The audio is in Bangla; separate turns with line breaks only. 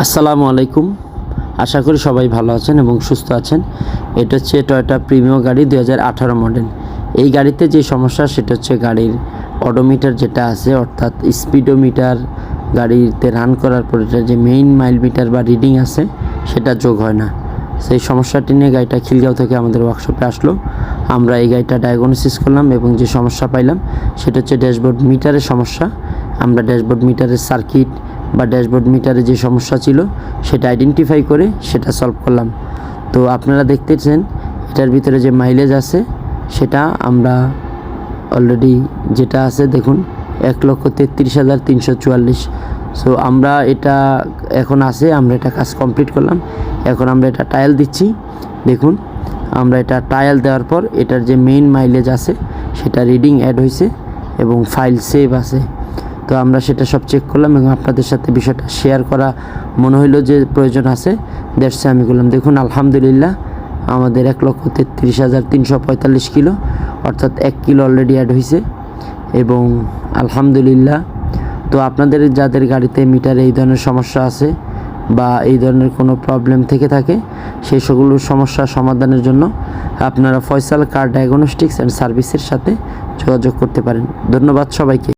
আসসালামু আলাইকুম। আশা করি সবাই ভালো আছেন এবং সুস্থ আছেন। এটা হচ্ছে টয়টা প্রিমিয়াম গাড়ি দু হাজার আঠারো মডেল এই গাড়িতে যে সমস্যা, সেটা হচ্ছে গাড়ির অডোমিটার যেটা আছে, অর্থাৎ স্পিডোমিটার গাড়িতে রান করার পর যে মেইন মাইল মিটার বা রিডিং আছে, সেটা যোগ হয় না। সেই সমস্যাটি নিয়ে গাড়িটা খিলগাঁও থেকে আমাদের ওয়ার্কশপে আসলো। আমরা এই গাড়িটা ডায়াগনোসিস করলাম এবং যে সমস্যা পাইলাম, সেটা হচ্ছে ড্যাশবোর্ড মিটারের সমস্যা। আমরা ড্যাশবোর্ড মিটারের সার্কিট বা ড্যাশবোর্ড মিটারে যে সমস্যা ছিল, সেটা আইডেন্টিফাই করে সেটা সলভ করলাম। তো আপনারা দেখতেছেন, এটার ভিতরে যে মাইলেজ আছে, সেটা আমরা অলরেডি যেটা আছে, দেখুন, এক লক্ষ তেত্রিশ হাজার তিনশো চুয়াল্লিশ। সো আমরা এটা এখন আছে, আমরা এটা কাজ কমপ্লিট করলাম। এখন আমরা এটা টায়াল দিচ্ছি। দেখুন, আমরা এটা টায়াল দেওয়ার পর, এটার যে মেইন মাইলেজ আছে, সেটা রিডিং অ্যাড হয়েছে এবং ফাইল সেভ আছে। তো আমরা সেটা সব চেক করলাম এবং আপনাদের সাথে বিষয়টা শেয়ার করা মনে হইল যে প্রয়োজন আছে। দেড়শো আমি করলাম দেখুন, আলহামদুলিল্লাহ, আমাদের এক লক্ষ তেত্রিশ হাজার তিনশো পঁয়তাল্লিশ কিলো, অর্থাৎ এক কিলো অলরেডি অ্যাড হয়েছে এবং আলহামদুলিল্লাহ, তো আপনাদের যাদের গাড়িতে মিটার এই ধরনের সমস্যা আছে বা এই ধরনের কোনো প্রবলেম থেকে থাকে, সেই সকল সমস্যা সমাধানের জন্য আপনারা ফয়সাল কার ডায়াগনস্টিক্স অ্যান্ড সার্ভিসের সাথে যোগাযোগ করতে পারেন। ধন্যবাদ সবাইকে।